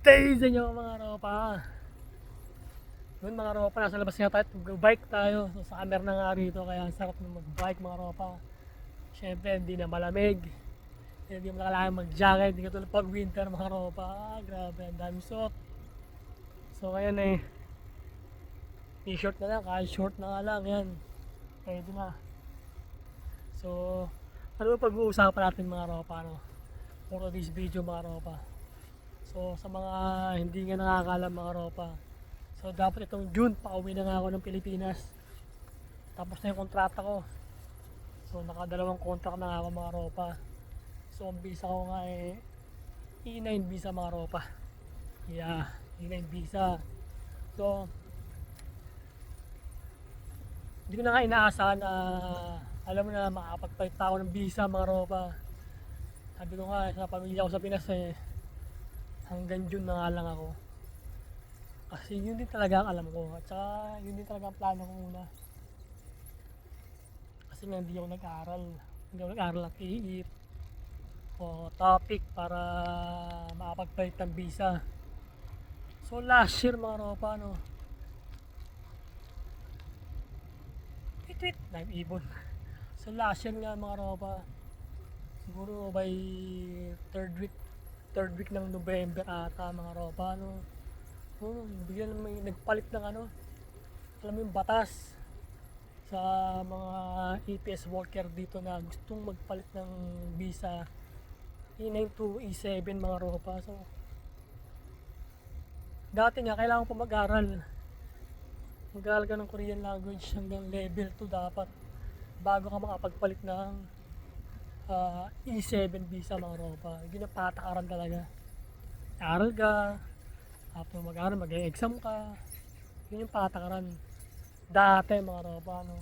day sa inyo mga ropa. Yun mga ropa, nasa labas nga tayo, mag-bike tayo. So, sa camera na nga rito, kaya ang sarap na mag-bike mga ropa. Siyempre, hindi na malamig. Hindi mo na kailangan mag-jacket, hindi ka tulad pag winter mga ropa. Ah, grabe, ang dami suot. So, ngayon eh, t-shirt na lang, kahit short na lang, yan. Pwede na. So, ano pag-uusapan natin mga ropa, no? For this video mga ropa. So sa mga hindi nga nakakalam mga ropa. So dapat itong June pauwi na nga ako ng Pilipinas. Tapos na yung kontrata ko. So nakadalawang contract na nga ako mga ropa. So ang visa ko nga eh E9 visa mga ropa. Yeah, E9 visa. So hindi ko na nga inaasahan na alam mo na makapagpalit pa ako ng visa mga ropa. Sabi ko nga sa pamilya ko sa Pinas eh hanggang June na nga lang ako. Kasi yun din talaga ang alam ko. At saka yun din talaga ang plano ko muna. Kasi nga hindi ako nag-aaral. Hindi ako nag-aaral ng PE o topic para makapagpalit ng visa. So last year mga ropa no. Tweet tweet. Nag-ibon. So last year nga mga ropa. Siguro by third week third week ng November ata mga ropa no. Oh, bigyan may nagpalit ng ano. Alam mo yung batas sa mga EPS worker dito na gustong magpalit ng visa E9 to E7 mga ropa. So, dati nga kailangan ko mag-aral. Mag-aral ka ng Korean language hanggang level 2 dapat bago ka makapagpalit ng ah, E7 visa mga ropa. Yun talaga. Aral ka, after mag-aral, mag-exam ka. Yun yung patakaran. Dati mga ropa, no.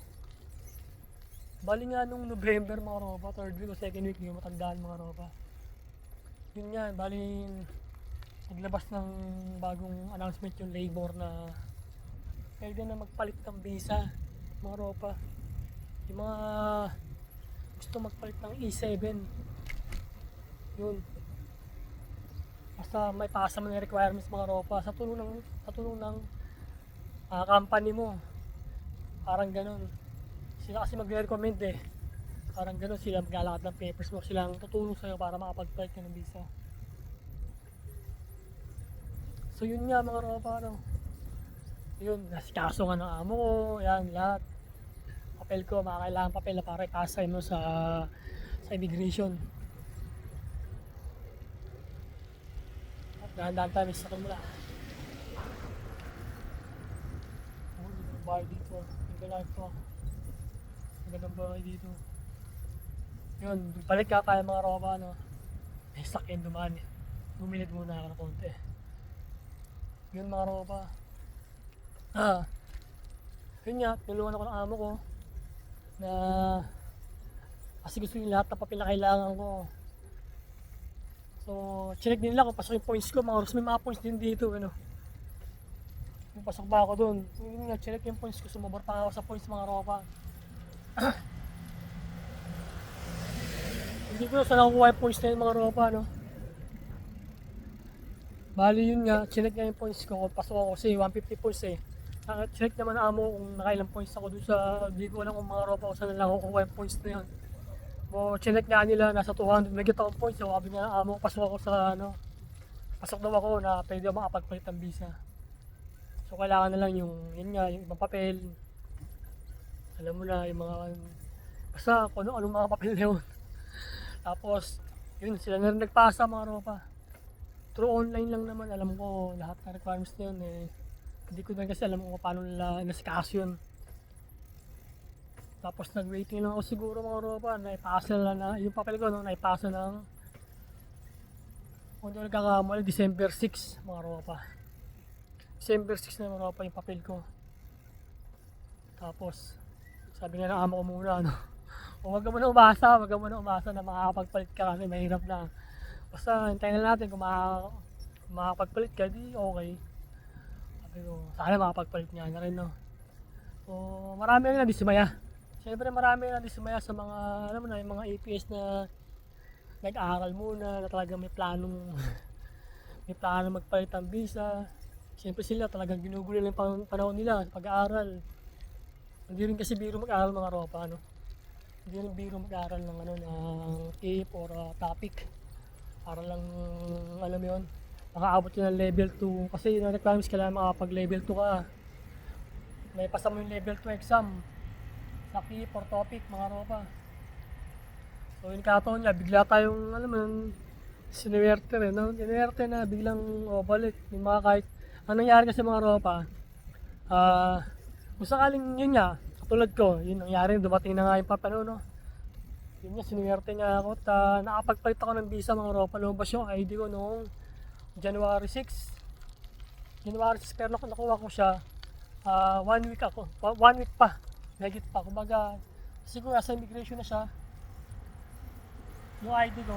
Bali nga nung November mga ropa, third week o second week, hindi ko matandaan mga ropa. Yun nga, bali naglabas ng bagong announcement yung labor na pwede na magpalit ng visa mga ropa. Yung mga gusto magpalit ng E7 yun. Basta may pasa mo ng requirements mga ropa sa tulong ng sa tulong ng ah, company mo. Parang ganun. Sila kasi magre-recommend eh. Parang ganun sila maglalakad ng papers mo. Silang tutulong sa'yo para makapag-palit ka ng visa. So yun nga mga ropa ano. Yun nasikaso nga ng amo ko yan lahat papel ko, makakailangan papel na para ipasa mo sa sa immigration. At dahan-dahan tayo sa mula. Oh, ko bahay dito. Hindi lang ito. Ang bahay dito. Yun, balik ka kaya mga ropa, no? May sakyan dumaan. Bumilid muna ako ng konti. Yun mga ropa. Ah, yun nga, tulungan ako ng amo ko na kasi gusto nila lahat na kailangan ko. So, chinek din nila kung pasok yung points ko. Mga oras may mga points din dito. Ano. Kung pasok ba ako doon. Hindi nga, chinek yung points ko. Sumabor pa ako sa points mga ropa. Hindi ko na saan nakukuha yung points na yun mga ropa. No? Bali yun nga, chinek nga yung points ko. Kung pasok ako kasi 150 points eh. Uh, check naman na amo kung nakailang points ako dun sa hindi ko alam kung mga ropa ko saan lang ako kukuha points na yun. O chinek nga nila nasa 200 na akong points so sabi nga ng amo pasok ako sa ano pasok daw ako na pwede ako makapagpalit ng visa. So kailangan na lang yung yun nga yung ibang papel. Alam mo na yung mga basta kung ano anong mga papel na yun. Tapos yun sila na rin nagpasa mga ropa. Through online lang naman alam ko lahat ng requirements na yun eh hindi ko na kasi alam kung paano nila nasikaso yun. Tapos nag-waiting lang ako siguro mga ropa, naipasa na na, yung papel ko no, naipasa ng kung ako nagkakamali, December 6 mga ropa. December 6 na mga ropa yung papel ko. Tapos, sabi nga ng amo ko muna, ano, o wag ka muna umasa, wag ka muna umasa na makakapagpalit ka kasi mahirap na. Basta hintayin na natin kung makaka- makakapagpalit ka, di okay. Sabi sana makapagpalit niya na rin, no. So, marami rin nadismaya. Siyempre marami rin nadismaya sa mga, alam mo na, yung mga APS na nag-aaral muna, na talaga may planong may plano magpalit ng visa. Siyempre sila talagang ginugulo lang yung pan- panahon nila sa pag-aaral. Hindi rin kasi biro mag-aaral mga ropa, ano. Hindi rin biro mag-aaral ng ano ng tape or ah, topic. Para lang alam yun, makaabot yun ng level 2 kasi yung requirements kailangan makapag level 2 ka. May pasa mo yung level 2 exam sa tape or topic mga ropa. So yung kataon niya, bigla tayong, alam mo yun, sinuwerte rin, no? Sinuwerte na, biglang oh, balik. Yung mga kahit, anong nangyari kasi mga ropa, ah, kung sakaling yun nga, katulad ko, yun nangyari, dumating na nga yung papano, no? Yun nga, sinuwerte niya ako, at ah, nakapagpalit ako ng visa mga ropa, lumabas yung ID ko noong January 6. January 6, pero naku- nakuha ko siya, ah, one week ako, one week pa, Megit pa, kumbaga, siguro nasa immigration na siya, yung ID ko.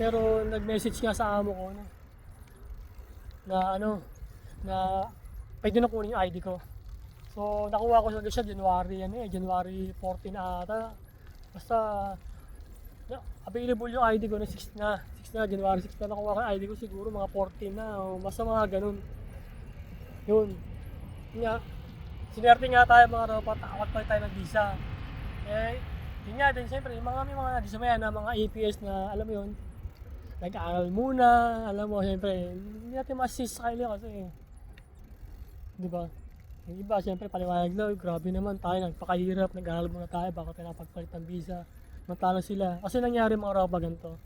Pero nag-message nga sa amo ko no, na ano, na pwede na kunin yung ID ko. So nakuha ko siya siya January ano eh, January 14 ata. Basta na, available yung ID ko na 6 na. 6 na, January 6 na nakuha ko ID ko siguro mga 14 na. O, basta mga ganun. Yun. Yun nga. Sinerte nga tayo mga ropa, takot pa tayo ng visa. Eh, yun nga din, siyempre, yung mga may mga nadisamayan na mga APS na, alam mo yun, nag-aaral muna, alam mo, siyempre, hindi natin ma-assist sa kanila kasi, di ba? Yung iba, siyempre, paliwanag na, "Uy, grabe naman tayo, nagpakahirap, nag-aaral muna tayo, baka tayo napagpalit ng visa. Mantala sila. Kasi nangyari mga ropa ganito.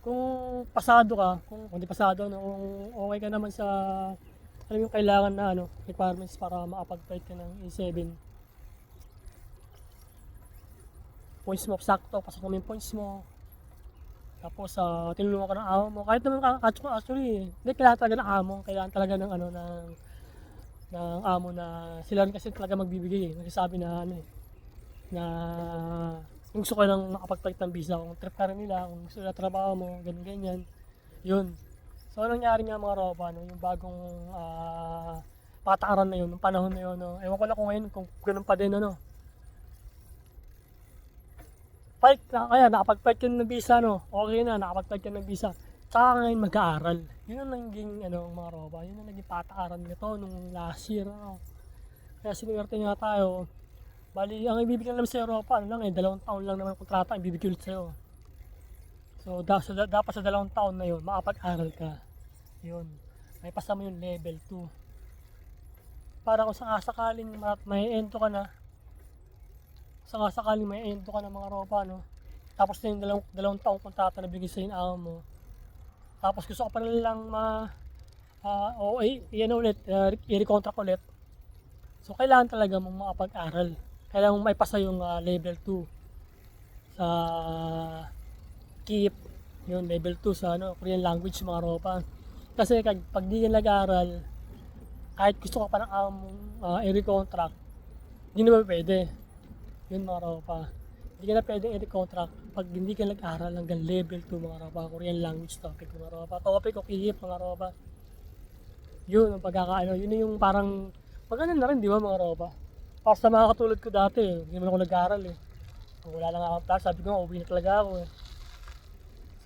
Kung pasado ka, kung hindi pasado, no, kung okay ka naman sa, alam yung kailangan na ano, requirements para makapag-palit ka ng A7, points mo sakto, pasok mo yung points mo. Tapos uh, tinulungan ka ng amo mo. Kahit naman actually, actually hindi kailangan talaga ng amo, kailangan talaga ng ano ng ng amo na sila rin kasi talaga magbibigay eh. Nagsasabi na ano eh, na kung gusto ko nang makapagpalit ng visa, kung trip ka rin nila, kung gusto nila trabaho mo, ganyan ganyan. Yun. So anong nangyari nga mga ropa, no? yung bagong ah, patakaran na yun, ng panahon na yun, no? ewan ko na kung ngayon, kung ganun pa din, ano, fight na kaya nakapag-fight ka ng visa no okay na nakapag-fight ka ng visa tsaka ngayon mag-aaral yun ang naging ano mga roba yun ang naging patakaran nito nung last year ano kaya sinuwerte nga tayo bali ang ibibigyan naman sa Europa ano lang eh dalawang taon lang naman kontrata ang ibibigay ulit sa'yo so da, sa, dapat sa dalawang taon na yun makapag-aral ka yun may pasama yung level 2 para kung sakasakaling ma- may ento ka na saka sakaling may ento ka ng mga ropa, no? Tapos na yung dalawang, dalawang taong kontrata na bigay sa yung amo mo. Tapos gusto ko pa rin lang ma... ah o i- yan ulit, uh, i-recontract ulit. So, kailangan talaga mong makapag-aral. Kailangan mong maipasa yung ah, level 2 sa KIP. Yun, level 2 sa ano, Korean language mga ropa. Kasi kag, pag di ka nag-aaral, kahit gusto ka pa ng among uh, i-recontract, hindi naman pwede. Yun mga ropa. Hindi ka na pwedeng i-contract pag hindi ka nag-aral hanggang level 2 mga ropa. Korean language topic mga ropa. Topic o kihip mga ropa. Yun ang pagkakaano. Yun yung parang maganda na rin di ba mga ropa. Para sa mga katulad ko dati, eh, hindi naman ako nag-aral eh. Kung wala lang ako plan, sabi ko nga, uwi na talaga ako eh.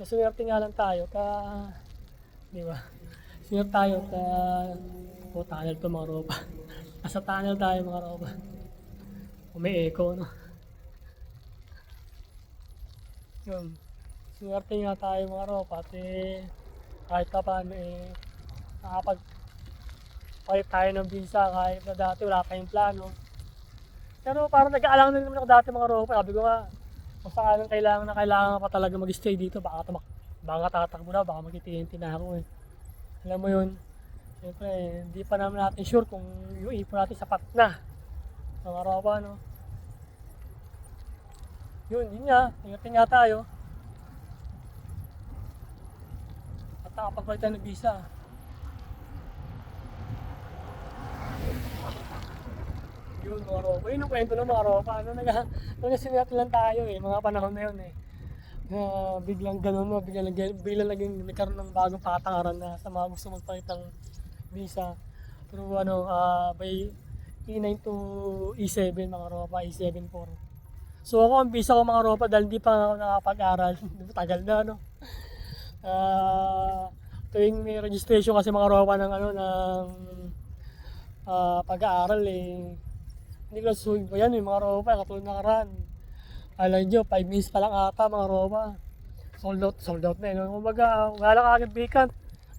So, swerte nga lang tayo ka, di ba? Swerte tayo ka, oh, tunnel to mga ropa. Nasa tunnel tayo mga ropa. Kung may echo, no? Yun. Swerte nga tayo mga ro, pati kahit pa paano eh, nakapag palit tayo ng visa kahit na dati wala tayong plano. Pero parang nag-aalang na naman ako dati mga ro, sabi ko nga, kung sakalang kailangan na kailangan pa talaga mag-stay dito, baka tamak baka tatakbo na, baka magtitinti na ako eh. Alam mo yun, siyempre, hindi pa naman natin sure kung yung ipon natin sapat na mga ropa, no? Yun, yun nga. Ingatin nga tayo. At nakapagpalit tayo ng visa. Yun, mga ropa. Yun ang kwento ng mga ropa. Ano, nag, nagasinyat lang tayo eh. Mga panahon na yun eh. Na biglang ganun, no? biglang, biglang naging nagkaroon ng bagong patakaran na sa mga gusto magpalit ng visa. Pero ano, ah by E9 to E7 mga ropa, E7 4. So ako ang visa ko mga ropa dahil hindi pa ako nakapag-aral. Tagal na no. Ah, tuwing may registration kasi mga ropa ng ano ng ah, pag-aaral eh hindi ko nasusunod pa yan eh mga ropa katulad ng karan alam nyo 5 minutes pa lang ata mga ropa sold out sold out na no? kumbaga wala lang agad vacant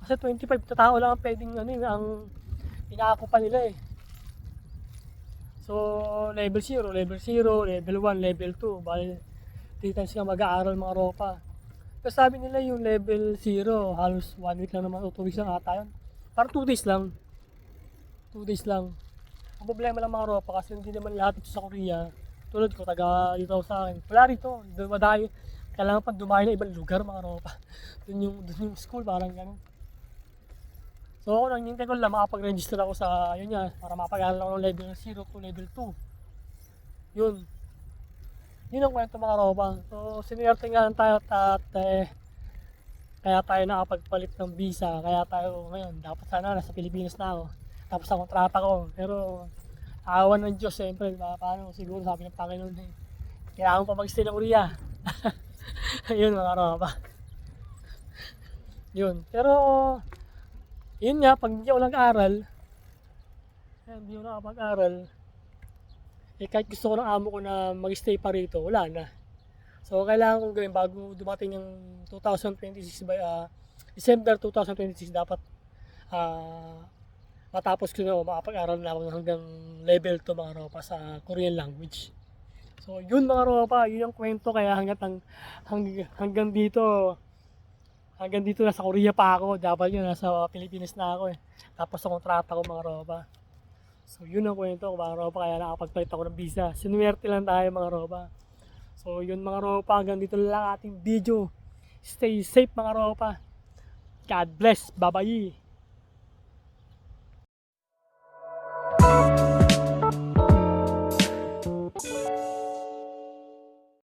kasi 25 na tao lang ang pwedeng ano eh, ang pinako pa nila eh so level 0 level 0 level 1 level 2 bali 3 times ka mag-aaral mga ropa pero sabi nila yung level 0, halos 1 week lang naman o 2 weeks lang ata yun. Parang 2 days lang. 2 days lang. Ang problema lang mga ropa kasi hindi naman lahat ito sa Korea. Tulad ko, taga dito sa akin. Wala rito. Dumadayo. Kailangan pa dumayo na ibang lugar mga ropa. Doon yung, doon yung school, parang ganun. So ako nang hintay ko lang makapag-register ako sa yun nga para mapag-aral ako ng level 0 to level 2. Yun. Yun ang kwento mga ropa. So, sinuwerte nga tayo at eh, kaya tayo nakapagpalit ng visa. Kaya tayo ngayon, dapat sana nasa Pilipinas na ako. Tapos ang kontrata ko. Pero, awan ng Diyos, siyempre, paano siguro sabi ng Panginoon, eh, kailangan pa mag-stay ng Korea. yun mga ropa. Yun. Pero, yun nga, pag hindi ako nag-aral, eh, hindi ako nakapag-aral, eh kahit gusto ko ng amo ko na mag-stay pa rito, wala na. So, kailangan kong gawin bago dumating yung 2026 by ah, December 2026 dapat ah matapos ko na makapag-aral na ako hanggang level 2 mga ropa sa Korean language. So, yun mga ropa, yun yung kwento kaya hanggang, hang, hang- hanggang dito hanggang dito nasa Korea pa ako, dapat yun nasa Pilipinas na ako eh. Tapos ang kontrata ko mga ropa. So yun ang kwento ko mga ropa kaya nakapagpalit ako ng visa. Sinuwerte lang tayo mga ropa. So yun mga ropa hanggang dito lang ating video. Stay safe mga ropa. God bless. Bye bye.